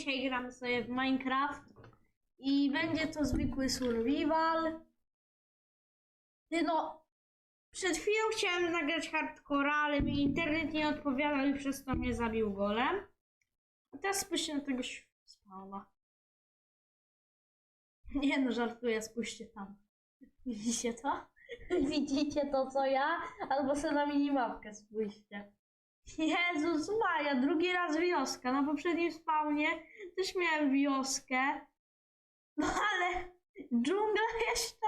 dzisiaj gramy sobie w Minecraft i będzie to zwykły survival. No, przed chwilą chciałem nagrać hardcore, ale mi internet nie odpowiadał i przez to mnie zabił golem. A teraz spójrzcie na tego spawna. Nie no, żartuję, spójrzcie tam. Widzicie to? Widzicie to co ja? Albo sobie na minimapkę spójrzcie. Jezus Maria, drugi raz wioska. Na poprzednim spawnie też miałem wioskę. No ale dżungla jeszcze.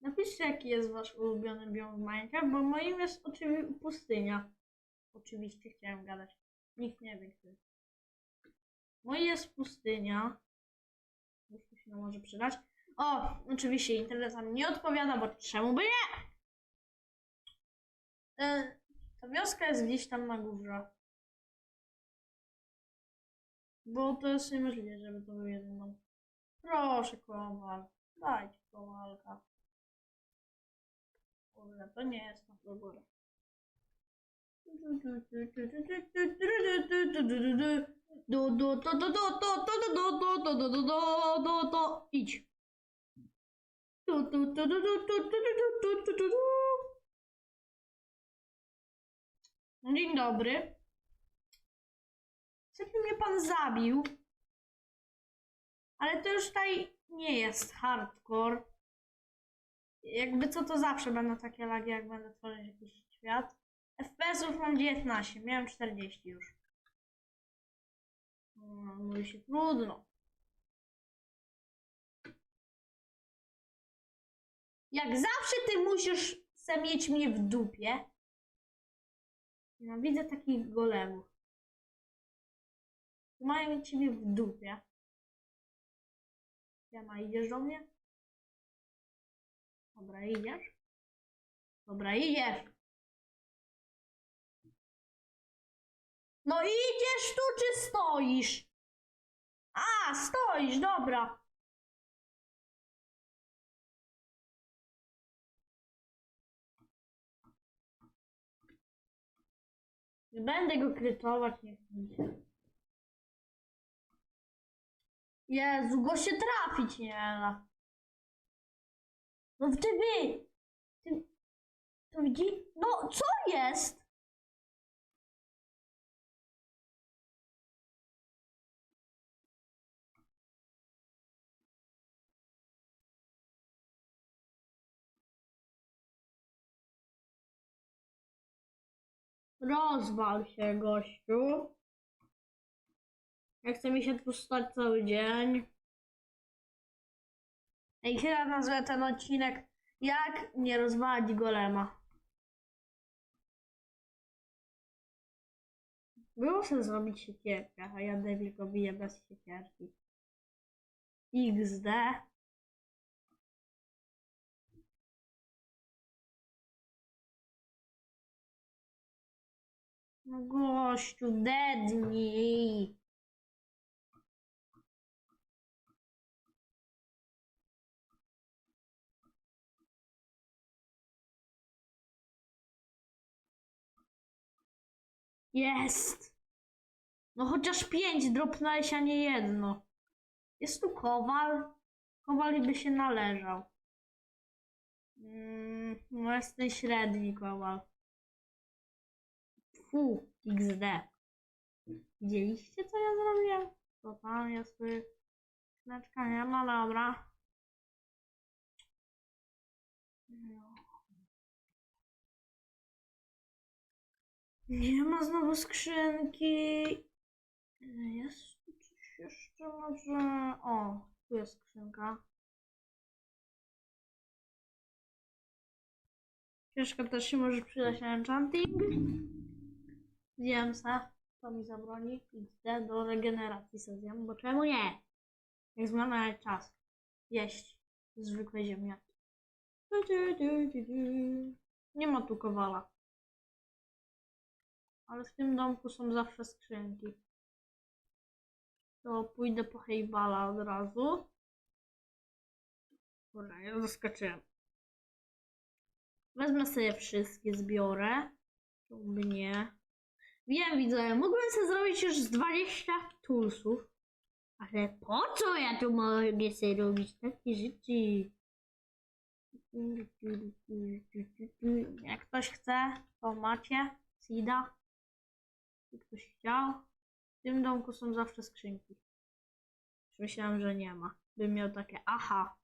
Napiszcie jaki jest wasz ulubiony biom w Minecraft, bo moim jest oczywiście pustynia. Oczywiście chciałem gadać. Nikt nie wie który. Mój jest pustynia. Już się może przydać. O, oczywiście internet nam nie odpowiada, bo czemu by nie? Wioska jest gdzieś tam na górze. Bo to jest niemożliwe, żeby to był jeden dom. Proszę, kowal. Dajcie kowalka. Kurde, to nie jest na to górę. Do, do, do, do, do, do, do, do, do, do, do, do, do, do, do, idź. Du, du, du, du, du, du, du, du, du, du, du. No, Dzień dobry. Żeby mnie pan zabił. Ale to już tutaj nie jest hardcore. Jakby co to zawsze będą takie lagi, jak będę tworzyć jakiś świat. FPS-ów mam 19, miałem 40 już. No, mówi się trudno. Jak zawsze ty musisz se mieć mnie w dupie. Nienawidzę takich golemów. Mają ciebie w dupie. Siema, idziesz do mnie? Dobra, idziesz? Dobra, idziesz. No idziesz tu czy stoisz? A, stoisz, dobra. Nie będę go krytować, nie chcę mi się. Jezu, go się trafić nie da. No ty wy! Ty... To widzi? No, co jest? Rozwal się, gościu. Jak chce mi się tu stać cały dzień. Ej, chyba nazwę ten odcinek Jak nie rozwalić golema. Było się zrobić siekierkę, a ja Devil go biję bez siekierki. XD. Gościu, dednij. Jest! No chociaż pięć dropnąłeś, a nie jedno. Jest tu kowal. Kowal by się należał. Mm, no jest ten średni kowal. Fu, XD. Widzieliście co ja zrobiłem? To tam jest znaczka nie ma, dobra. No. Nie ma znowu skrzynki. Jest coś jeszcze może. O, tu jest skrzynka. Książka też się może przydać na enchanting. Zjem se. To mi zabroni. XD do regeneracji se zjem, bo czemu nie? Jak zmarnować czas. Jeść zwykłe ziemniaki. Nie ma tu kowala. Ale w tym domku są zawsze skrzynki. To pójdę po hejbala od razu. Dobra, ja zaskoczyłem. Wezmę sobie wszystkie, zbiorę. Czemu by nie? Wiem, widzę. Mógłbym sobie zrobić już z 20 toolsów. Ale po co ja tu mogę sobie robić takie rzeczy? Jak ktoś chce, to macie. Sida. Jak ktoś chciał. W tym domku są zawsze skrzynki. Już Myślałem, że nie ma. Bym miał takie aha.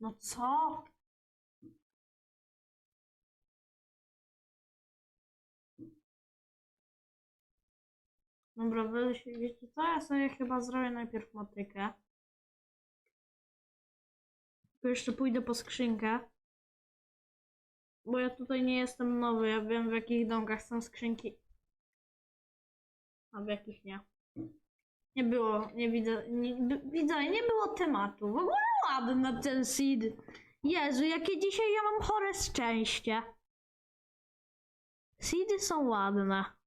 No co? Dobra, wy wiecie co? Ja sobie chyba zrobię najpierw motykę. To jeszcze pójdę po skrzynkę. Bo ja tutaj nie jestem nowy, ja wiem w jakich domkach są skrzynki. A w jakich nie. Nie było, nie widzę, nie, widzę, nie było tematu. W ogóle ładny ten seed. Jezu, jakie dzisiaj ja mam chore szczęście. Seedy są ładne.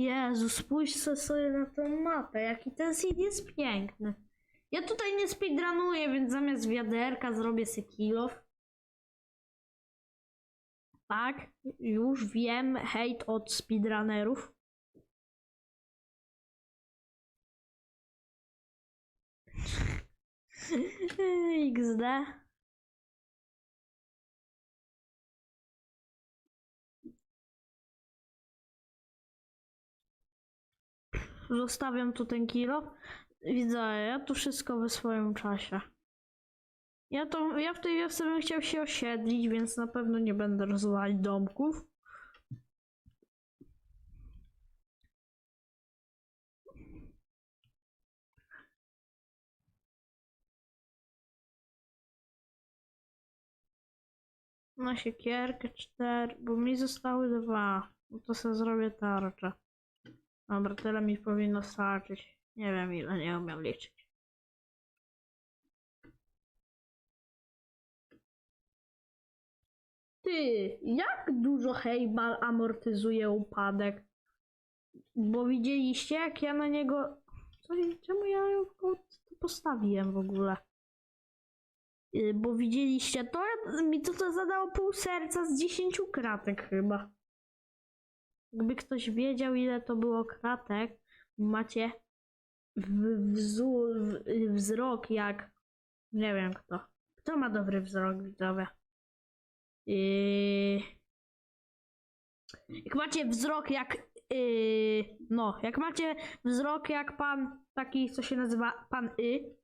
Jezu, spójrzcie sobie na tę mapę, jaki ten seed jest piękny. Ja tutaj nie speedrunuję, więc zamiast wiaderka zrobię sobie. Tak, już wiem, hejt od speedrunnerów. XD. Zostawiam tu ten kilo. Widzę, ja tu wszystko w swoim czasie. Ja, to, ja w tej wiosce bym chciał się osiedlić, więc na pewno nie będę rozwalać domków. Na siekierkę cztery, bo mi zostały dwa. No to sobie zrobię tarczę. Dobra, tyle mi powinno starczyć. Nie wiem ile, nie umiem liczyć. Ty, jak dużo Heibal amortyzuje upadek? Bo widzieliście, jak ja na niego. Co, czemu ja ją postawiłem w ogóle? Y, Bo widzieliście to? Mi to, to zadało pół serca z 10 kratek chyba. Jakby ktoś wiedział, ile to było kratek, macie w, w, wzrok jak. Nie wiem kto. Kto ma dobry wzrok, widzowie? Yy... Jak macie wzrok jak. Yy... No, jak macie wzrok jak pan taki, co się nazywa pan Y,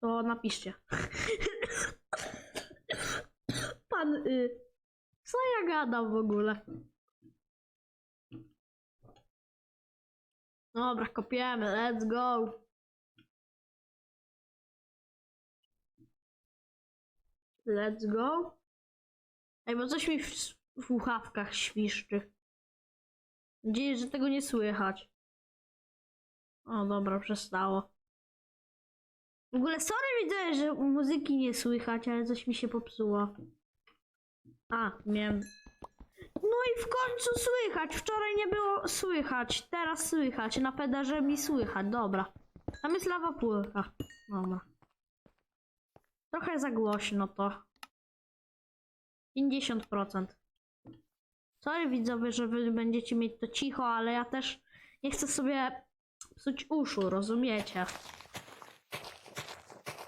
to napiszcie. pan Y. Co ja gadam w ogóle? Dobra, kopiemy, let's go. Let's go. Ej, bo coś mi w, słuchawkach świszczy. Mam nadzieję, że tego nie słychać. O, dobra, przestało. W ogóle sorry widzę, że muzyki nie słychać, ale coś mi się popsuło. A, miałem... No i w końcu słychać. Wczoraj nie było słychać. Teraz słychać. Na pedarze mi słychać. Dobra. Tam jest lawa pulka. Dobra. Trochę za głośno to. 50%. Sorry widzowie, że wy będziecie mieć to cicho, ale ja też nie chcę sobie psuć uszu, rozumiecie?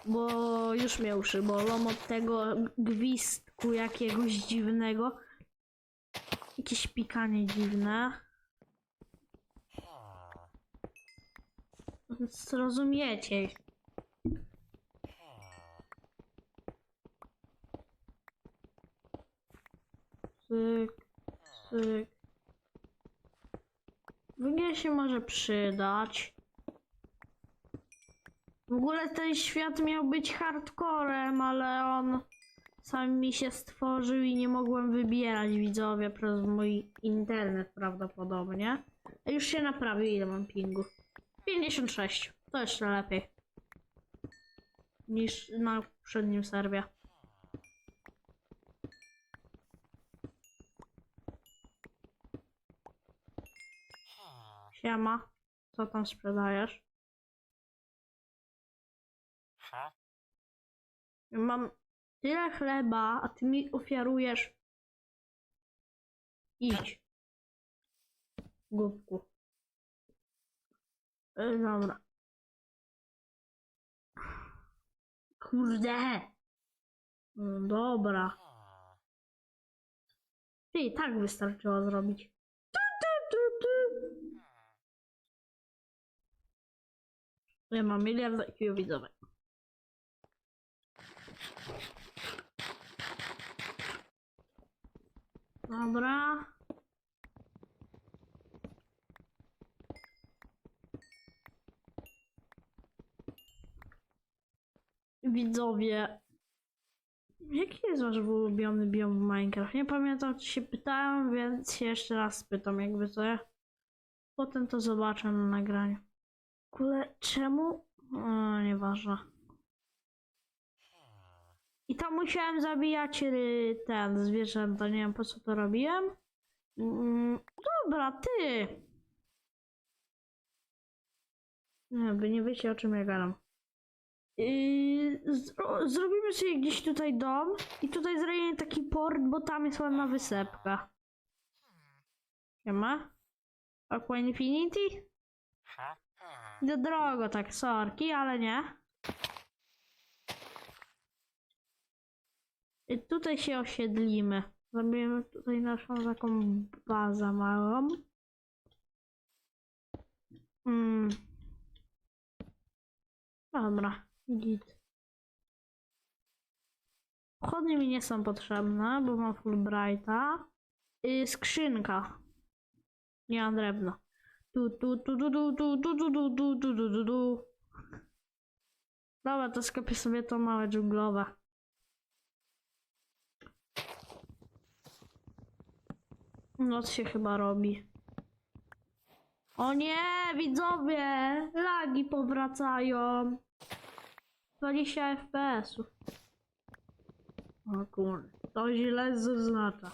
Bo już mnie uszy bolą od tego gwizdku jakiegoś dziwnego. Jakieś pikanie dziwne. Więc rozumiecie. Cyk, cyk. Się może przydać. W ogóle ten świat miał być hardcorem, ale on sam mi się stworzył i nie mogłem wybierać widzowie przez mój internet prawdopodobnie. A już się naprawił, ile mam pingu? 56. To jeszcze lepiej. Niż na poprzednim serwie. Siema. Co tam sprzedajesz? Mam tyle chleba, a ty mi ofiarujesz Idź. Głupku. E, dobra. Kurde. No dobra. Ty, tak wystarczyło zrobić. Tu, tu, tu, tu. Ja mam miliard. Dobra. Widzowie. Jaki jest wasz ulubiony biom w Minecraft? Nie pamiętam, czy się pytałem, więc się jeszcze raz spytam, jakby co. ja- Potem to zobaczę na nagraniu. Kule, czemu? O, nieważne. I tam musiałem zabijać ry- ten zwierzęta, nie wiem po co to robiłem. Mm, dobra, ty! Nie, wy nie wiecie o czym ja gadam. Yy, zro- zrobimy sobie gdzieś tutaj dom i tutaj zrobimy taki port, bo tam jest ładna wysepka. Siema? Aqua Infinity? Do drogo, tak, sorki, ale nie. I tutaj się osiedlimy. Zrobimy tutaj naszą taką bazę małą. Mm. Dobra, git. Pochodnie mi nie są potrzebne, bo mam Fulbrighta. Yy, skrzynka. Nie mam drewna. Tu, tu, tu, tu, tu, tu, tu, tu, tu, tu, tu, tu, tu, tu. Dobra, to skopię sobie to małe dżunglowe. Noc się chyba robi. O nie, widzowie! Lagi powracają. 20 FPS-ów. O kurde, to źle zaznacza.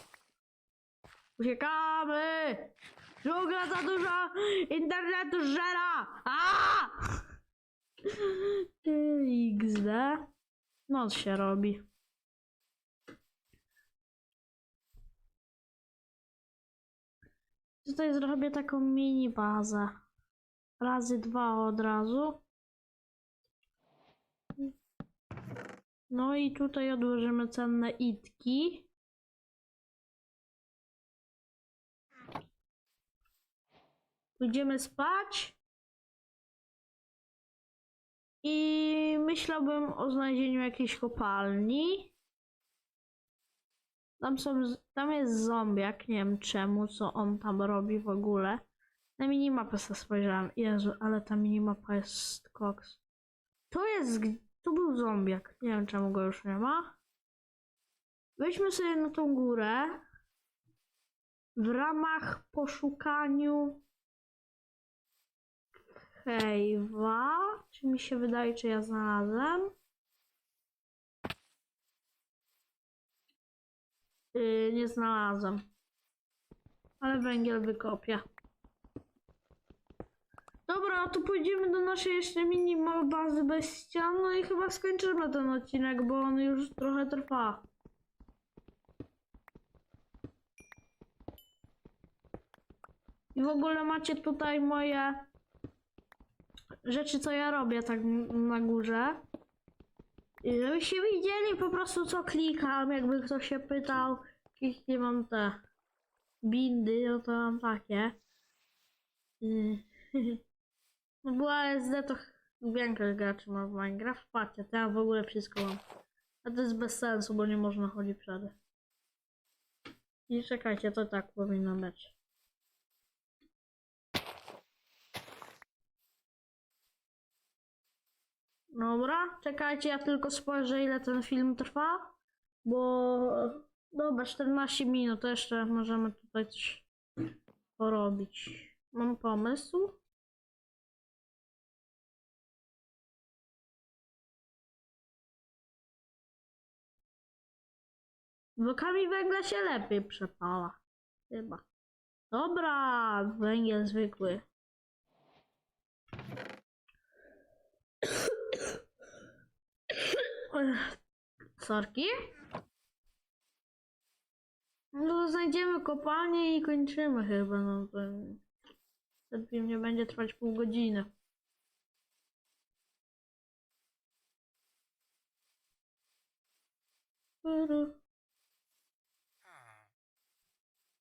Uciekamy! Dżungla za dużo internetu żera! A! XD. Noc się robi. Tutaj zrobię taką mini bazę. Razy dwa od razu. No i tutaj odłożymy cenne itki. Pójdziemy spać. I myślałbym o znalezieniu jakiejś kopalni. Tam, są, tam jest zombiak, nie wiem czemu, co on tam robi w ogóle. Na minimapę sobie spojrzałem. Jezu, ale ta minimapa jest koks. To jest, to był zombiak. Nie wiem czemu go już nie ma. Wejdźmy sobie na tą górę. W ramach poszukaniu Hejwa. Czy mi się wydaje, czy ja znalazłem? Yy, nie znalazłem. Ale węgiel wykopię. Dobra, to pójdziemy do naszej jeszcze mini bazy bez ścian. No i chyba skończymy ten odcinek, bo on już trochę trwa. I w ogóle macie tutaj moje rzeczy, co ja robię tak na górze. I żebyście widzieli po prostu, co klikam, jakby ktoś się pytał, jakie mam te bindy, no to mam takie. No bo ASD to większość graczy ma w Minecraft. Patrzcie, to ja w ogóle wszystko mam. A to jest bez sensu, bo nie można chodzić przed. I czekajcie, to tak powinno być. Dobra, czekajcie, ja tylko spojrzę ile ten film trwa, bo dobra, 14 minut, to jeszcze możemy tutaj coś porobić. Mam pomysł. Blokami węgla się lepiej przepala. Chyba. Dobra, węgiel zwykły. Sorki. No znajdziemy kopalnię i kończymy chyba, no to... Ten film nie będzie trwać pół godziny.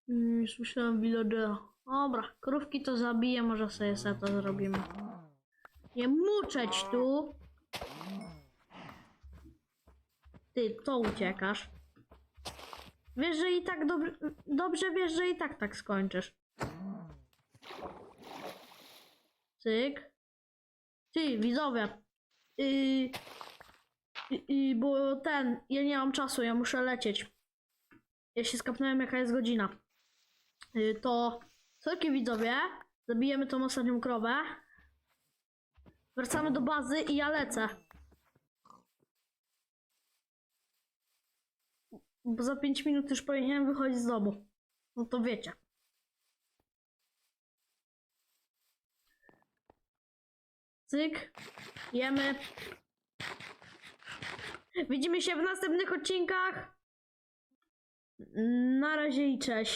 Mm, Słyszałem villagera. Dobra, krówki to zabiję, może sobie to zrobimy. Nie muczeć tu! Ty, co uciekasz? Wiesz, że i tak dobrze, dobrze wiesz, że i tak tak skończysz. Cyk. Ty, widzowie. Yy, yy, bo ten, ja nie mam czasu, ja muszę lecieć. Ja się skapnąłem, jaka jest godzina. Yy, to, sorki widzowie, zabijemy tą ostatnią krowę. Wracamy do bazy i ja lecę. Bo za 5 minut już powinienem wychodzić z domu. No to wiecie. Cyk. Jemy. Widzimy się w następnych odcinkach. Na razie i cześć.